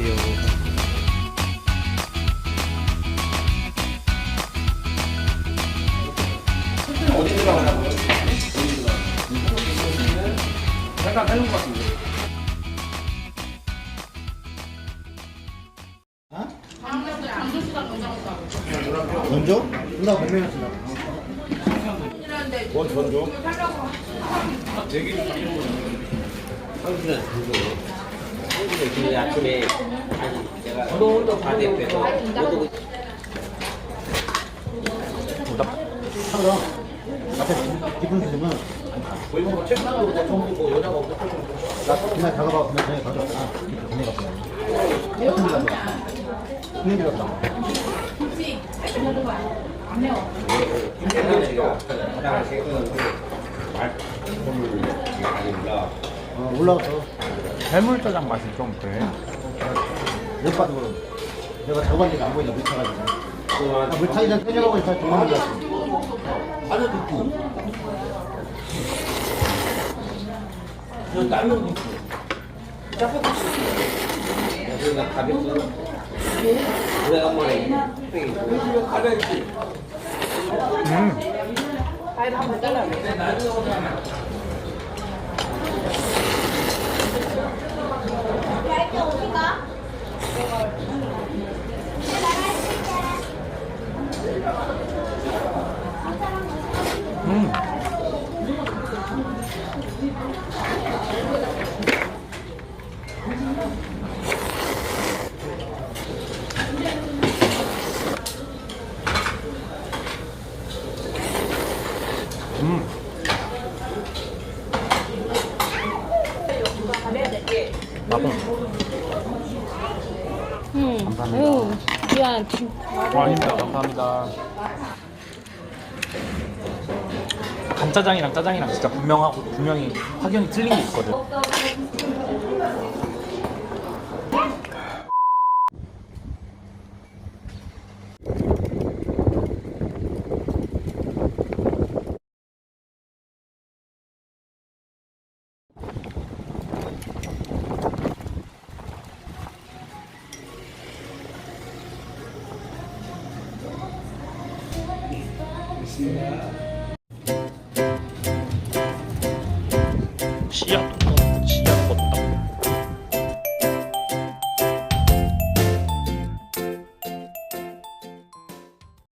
주세요. 어디 들어가냐고? 어디 들어가? 약간 다른 것 같은데. 먼저? 누나 공명했어 뭐 전조? 아, 되게 하루 전에 전조 그 아침에 아니 내가 운동 하나 앞에 기분 뭐 전부 뭐 여자가 나 그날 그날 가져왔잖아 갔어 같은 갔어 분위기 갔다 김태현 씨가 가장 아닙니다. 어, 올라가서 해물짜장 맛이 좀 그래. 몇 바도 내가 저번 일안 보이니까 물 타가지고. 아, 물 타기 전에 끓여가고 있다. 정말 몰랐어. 하나 듣고. 저 라면 국수 짜파구치 그래서 가볍어 오래간만에 흑백이 가볍지. 음. 음. 음. 응. 감사합니다. 아유, 미안. 어, 아닙니다. 감사합니다. 간짜장이랑 짜장이랑 진짜 분명하고 분명히 확연히 틀린 게 있거든. 씨 Yep.